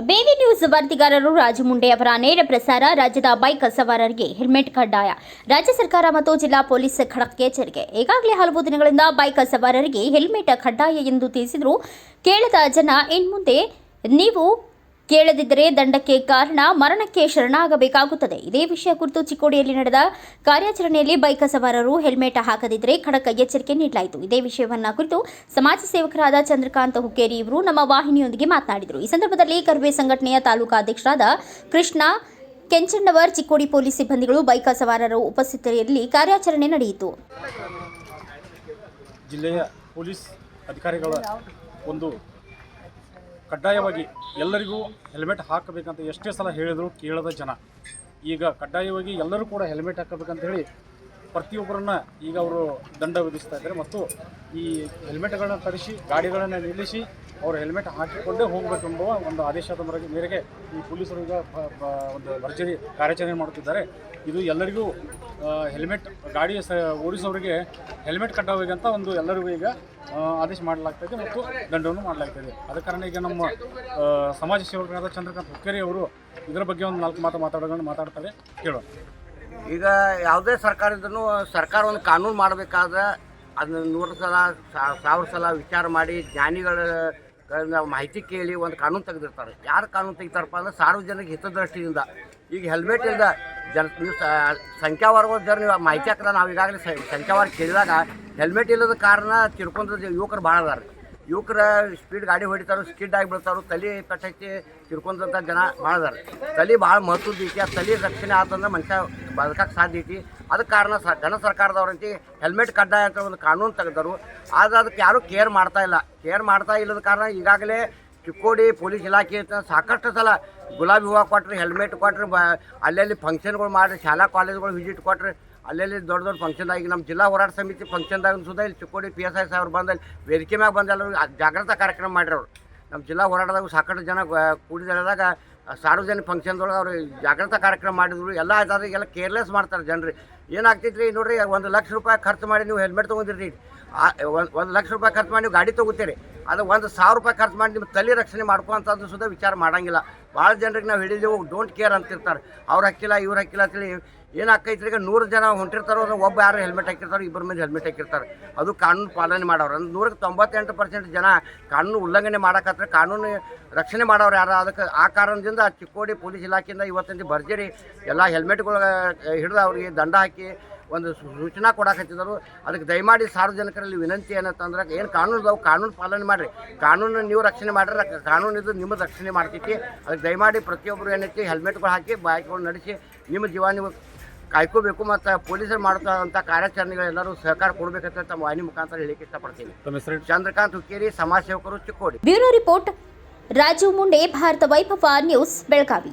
ಬೇವಿ news ವರದಿಗಾರರು ರಾಜಮುಂಡೆ ಅವರ ನೇರ ಪ್ರಸಾರ ರಾಜ್ಯದ ಬೈಕ್ ಸವಾರರಿಗೆ ಹೆಲ್ಮೆಟ್ ಕಡ್ಡಾಯ. ರಾಜ್ಯ ಸರ್ಕಾರ ಮತ್ತು ಜಿಲ್ಲಾ ಪೊಲೀಸ್ ಖಡಕ್ ಎಚ್ಚರಿಕೆ. ಈಗಾಗಲೇ ಹಲವು ದಿನಗಳಿಂದ ಬೈಕ್ ಸವಾರರಿಗೆ ಹೆಲ್ಮೆಟ್ ಕಡ್ಡಾಯ ಎಂದು ತಿಳಿಸಿದ್ರು. ಕೇಳದ ಜನ, ಇನ್ಮುಂದೆ ನೀವು ಕೇಳದಿದ್ದರೆ ದಂಡಕ್ಕೆ ಕಾರಣ, ಮರಣಕ್ಕೆ ಶರಣಾಗಬೇಕಾಗುತ್ತದೆ. ಇದೇ ವಿಷಯ ಕುರಿತು ಚಿಕ್ಕೋಡಿಯಲ್ಲಿ ನಡೆದ ಕಾರ್ಯಾಚರಣೆಯಲ್ಲಿ ಬೈಕ್ ಸವಾರರು ಹೆಲ್ಮೆಟ್ ಹಾಕದಿದ್ದರೆ ಖಡಕ್ ಎಚ್ಚರಿಕೆ ನೀಡಲಾಯಿತು. ಇದೇ ವಿಷಯವನ್ನ ಕುರಿತು ಸಮಾಜ ಸೇವಕರಾದ ಚಂದ್ರಕಾಂತ್ ಹುಕ್ಕೇರಿ ಇವರು ನಮ್ಮ ವಾಹಿನಿಯೊಂದಿಗೆ ಮಾತನಾಡಿದರು. ಈ ಸಂದರ್ಭದಲ್ಲಿ ಕರ್ವೆ ಸಂಘಟನೆಯ ತಾಲೂಕಾ ಅಧ್ಯಕ್ಷರಾದ ಕೃಷ್ಣ ಕೆಂಚಣ್ಣವರ್, ಚಿಕ್ಕೋಡಿ ಪೊಲೀಸ್ ಸಿಬ್ಬಂದಿಗಳು ಬೈಕ್ ಸವಾರರ ಉಪಸ್ಥಿತಿಯಲ್ಲಿ ಕಾರ್ಯಾಚರಣೆ ನಡೆಯಿತು. ಜಿಲ್ಲೆಯ ಪೊಲೀಸ್ ಅಧಿಕಾರಿಗಳ ಒಂದು ಕಡ್ಡಾಯವಾಗಿ ಎಲ್ಲರಿಗೂ ಹೆಲ್ಮೆಟ್ ಹಾಕಬೇಕಂತ ಎಷ್ಟೇ ಸಲ ಹೇಳಿದ್ರು ಕೇಳದ ಜನ. ಈಗ ಕಡ್ಡಾಯವಾಗಿ ಎಲ್ಲರೂ ಕೂಡ ಹೆಲ್ಮೆಟ್ ಹಾಕಬೇಕಂತ ಹೇಳಿ ಪ್ರತಿಯೊಬ್ಬರನ್ನ ಈಗ ಅವರು ದಂಡ ವಿಧಿಸ್ತಾ ಇದ್ದಾರೆ ಮತ್ತು ಈ ಹೆಲ್ಮೆಟ್ಗಳನ್ನು ತರಿಸಿ, ಗಾಡಿಗಳನ್ನು ನಿಲ್ಲಿಸಿ ಅವರು ಹೆಲ್ಮೆಟ್ ಹಾಕಿಕೊಂಡೇ ಹೋಗಬೇಕೆಂಬ ಒಂದು ಆದೇಶದ ಮೇರೆಗೆ ಮೇರೆಗೆ ಈ ಪೊಲೀಸರು ಈಗ ಒಂದು ಭರ್ಜರಿ ಕಾರ್ಯಾಚರಣೆ ಮಾಡುತ್ತಿದ್ದಾರೆ. ಇದು ಎಲ್ಲರಿಗೂ ಹೆಲ್ಮೆಟ್ ಗಾಡಿ ಓಡಿಸೋರಿಗೆ ಹೆಲ್ಮೆಟ್ ಕಡ್ಡಾಯವಾಗಿ ಅಂತ ಒಂದು ಎಲ್ಲರಿಗೂ ಈಗ ಆದೇಶ ಮಾಡಲಾಗ್ತದೆ ಮತ್ತು ದಂಡವನ್ನು ಮಾಡಲಾಗ್ತದೆ ಅದ ಕಾರಣ ಈಗ ನಮ್ಮ ಸಮಾಜ ಸೇವಕರಾದ ಚಂದ್ರಕಾಂತ್ ಹುಕ್ಕೇರಿ ಅವರು ಇದರ ಬಗ್ಗೆ ಒಂದು ನಾಲ್ಕು ಮಾತು ಮಾತಾಡೋದನ್ನು ಮಾತಾಡ್ತಾರೆ. ಕೇಳೋಣ. ಈಗ ಯಾವುದೇ ಸರ್ಕಾರ ಸರ್ಕಾರ ಒಂದು ಕಾನೂನು ಮಾಡಬೇಕಾದ್ರೆ ಅದನ್ನ ನೂರು ಸಲ ಸಾವಿರ ಸಲ ವಿಚಾರ ಮಾಡಿ ಜ್ಞಾನಿಗಳ ಮಾಹಿತಿ ಕೇಳಿ ಒಂದು ಕಾನೂನು ತೆಗೆದಿರ್ತಾರೆ. ಯಾರು ಕಾನೂನು ತೆಗಿತಾರಪ್ಪ ಅಂದ್ರೆ ಸಾರ್ವಜನಿಕ ಹಿತದೃಷ್ಟಿಯಿಂದ. ಈಗ ಹೆಲ್ಮೆಟ್ ಇಲ್ಲದ ಜನ, ನೀವು ಸಂಖ್ಯಾವಾರ ಮಾಹಿತಿ ಹಾಕಿದ್ರೆ ನಾವು ಈಗಾಗಲೇ ಸಂಖ್ಯಾವಾರ ಕೇಳಿದಾಗ ಹೆಲ್ಮೆಟ್ ಇಲ್ಲದ ಕಾರಣ ತಿಳ್ಕೊಂಡ್ರೆ ಯುವಕರು ಭಾಳ ಅದಾರ. ಯುವಕರ ಸ್ಪೀಡ್ ಗಾಡಿ ಹೊಡಿತಾರೋ ಸ್ಕಿಡ್ ಆಗಿ ಬೀಳ್ತಾರೋ, ತಲೆ ಪೆಟ್ಟೈತಿ ತಿರ್ಕೊಂಡಂಥ ಜನ ಭಾಳ ಅದಾರ. ತಲೆ ಭಾಳ ಮಹತ್ವದ ಐತಿ, ಆ ತಲೆ ರಕ್ಷಣೆ ಆತಂದ್ರೆ ಮನುಷ್ಯ ಬದುಕಕ್ಕೆ ಸಾಧ್ಯ ಐತಿ. ಅದಕ್ಕೆ ಕಾರಣ ಸ, ಜನ ಸರ್ಕಾರದವ್ರಂತಿ ಹೆಲ್ಮೆಟ್ ಕಡ್ಡಾಯ ಅಂತ ಒಂದು ಕಾನೂನು ತೆಗೆದರು. ಆದ್ರೆ ಅದಕ್ಕೆ ಯಾರೂ ಕೇರ್ ಮಾಡ್ತಾ ಇಲ್ಲ. ಕೇರ್ ಮಾಡ್ತಾ ಇಲ್ಲದ ಕಾರಣ ಈಗಾಗಲೇ ಚಿಕ್ಕೋಡಿ ಪೊಲೀಸ್ ಇಲಾಖೆ ಅಂತ ಸಾಕಷ್ಟು ಸಲ ಗುಲಾಬಿ ಹೂವು ಕೊಟ್ಟರೆ ಹೆಲ್ಮೆಟ್ ಕೊಟ್ರಿ, ಬ, ಅಲ್ಲಲ್ಲಿ ಫಂಕ್ಷನ್ಗಳು ಮಾಡಿರಿ, ಶಾಲಾ ಕಾಲೇಜುಗಳು ವಿಸಿಟ್ ಕೊಟ್ರಿ. ಅಲ್ಲೆಲ್ಲಿ ದೊಡ್ಡ ದೊಡ್ಡ ಫಂಕ್ಷನ್ ಆಗಿ ನಮ್ಮ ಜಿಲ್ಲಾ ಹೋರಾಟ ಸಮಿತಿ ಫಂಕ್ಷನ್ದಾಗ ಸುಧಾ ಇಲ್ಲಿ ಚಿಕ್ಕೋಡಿ ಪಿ ಎಸ್ ಐ ಸಾಹೇಬ್ರು ಬಂದಲ್ಲಿ ವೇದಿಕೆ ಮ್ಯಾಗ ಬಂದಲ್ಲ ಎಲ್ಲರೂ ಜಾಗೃತ ಕಾರ್ಯಕ್ರಮ ಮಾಡಿರೋರು. ನಮ್ಮ ಜಿಲ್ಲಾ ಹೋರಾಟದಾಗ ಸಾಕಷ್ಟು ಜನ ಕೂಡಿದಾಗ ಸಾರ್ವಜನಿಕ ಫಂಕ್ಷನ್ದೊಳಗೆ ಅವರು ಜಾಗೃತ ಕಾರ್ಯಕ್ರಮ ಮಾಡಿದ್ರು. ಎಲ್ಲ ಎಲ್ಲ ಕೇರ್ಲೆಸ್ ಮಾಡ್ತಾರೆ ಜನರು. ಏನಾಗ್ತೈತ್ರಿ ನೋಡಿರಿ, ಒಂದು ಲಕ್ಷ ರೂಪಾಯಿ ಖರ್ಚು ಮಾಡಿ ನೀವು ಹೆಲ್ಮೆಟ್ ತೊಗೊಂಡಿರ್ರಿ. ಒಂದು ಒಂದು ಲಕ್ಷ ರೂಪಾಯಿ ಖರ್ಚು ಮಾಡಿ ನೀವು ಗಾಡಿ ತೊಗೋತೀರಿ. ಅದು ಒಂದು ಸಾವಿರ ರೂಪಾಯಿ ಖರ್ಚು ಮಾಡಿ ನಿಮ್ಮ ತಲೆ ರಕ್ಷಣೆ ಮಾಡ್ಕೊಂತದ್ದು ಸುದ್ದ ವಿಚಾರ ಮಾಡಂಗಿಲ್ಲ. ಭಾಳ ಜನರಿಗೆ ನಾವು ಹಿಡಿದೇವು ಡೋಂಟ್ ಕೇರ್ ಅಂತಿರ್ತಾರೆ. ಅವ್ರು ಹಾಕಿಲ್ಲ, ಇವ್ರು ಹಾಕಿಲ್ಲ ಅಂತೇಳಿ ಏನಾಕೈತ್ರಿ ಈಗ ನೂರು ಜನ ಹೊಂಟಿರ್ತಾರೋ ಅಂದ್ರೆ ಒಬ್ಬ ಯಾರು ಹೆಲ್ಮೆಟ್ ಹಾಕಿರ್ತಾರೋ ಇಬ್ಬರ ಮಂದಿ ಹೆಲ್ಮೆಟ್ ಹಾಕಿರ್ತಾರೆ. ಅದು ಕಾನೂನು ಪಾಲನೆ ಮಾಡೋರು. ಅಂದ್ರೆ ನೂರಕ್ಕೆ ತೊಂಬತ್ತೆಂಟು ಪರ್ಸೆಂಟ್ ಜನ ಕಾನೂನು ಉಲ್ಲಂಘನೆ ಮಾಡಕತ್ರ ಕಾನೂನು ರಕ್ಷಣೆ ಮಾಡೋರು ಯಾರು? ಅದಕ್ಕೆ ಆ ಕಾರಣದಿಂದ ಚಿಕ್ಕೋಡಿ ಪೊಲೀಸ್ ಇಲಾಖೆಯಿಂದ ಇವತ್ತಿನ ಭರ್ಜರಿ ಎಲ್ಲ ಹೆಲ್ಮೆಟ್ಗಳು ಹಿಡಿದು ಅವ್ರಿಗೆ ದಂಡ ಹಾಕಿ ಒಂದು ಸೂಚನಾ ಕೊಡಕತ್ತಿದ್ದರು ಅದಕ್ಕೆ ದಯಮಾಡಿ ಸಾರ್ವಜನಿಕರಲ್ಲಿ ವಿನಂತಿ ಏನಂತಂದ್ರೆ ಏನು ಕಾನೂನು ಅವು ಕಾನೂನು ಪಾಲನೆ ಮಾಡಿರಿ. ಕಾನೂನು ನೀವು ರಕ್ಷಣೆ ಮಾಡ್ರಿ ಕಾನೂನು ಇದು ನಿಮ್ಮ ರಕ್ಷಣೆ ಮಾಡ್ತೈತಿ. ಅದಕ್ಕೆ ದಯಮಾಡಿ ಪ್ರತಿಯೊಬ್ಬರು ಏನೈತಿ ಹೆಲ್ಮೆಟ್ಗಳು ಹಾಕಿ ಬೈಕ್ಗಳು ನಡೆಸಿ ನಿಮ್ಮ ಜೀವ ನೀವು ಕಾಯ್ಕೋಬೇಕು ಮತ್ತು ಪೊಲೀಸರು ಮಾಡ್ತಕ್ಕಂಥ ಕಾರ್ಯಾಚರಣೆಗಳೆಲ್ಲರೂ ಸಹಕಾರ ಕೊಡಬೇಕಂತ ತಮ್ಮ ವಾಹಿನಿ ಮುಖಾಂತರ ಹೇಳಿಕೆ ಇಷ್ಟಪಡ್ತೀನಿ. ಚಂದ್ರಕಾಂತ್ ಹುಕ್ಕೇರಿ ಸಮಾಜ ಸೇವಕರು Chikkodi. Bureau report Raju Munde Bharat Vaibhav news Belagavi.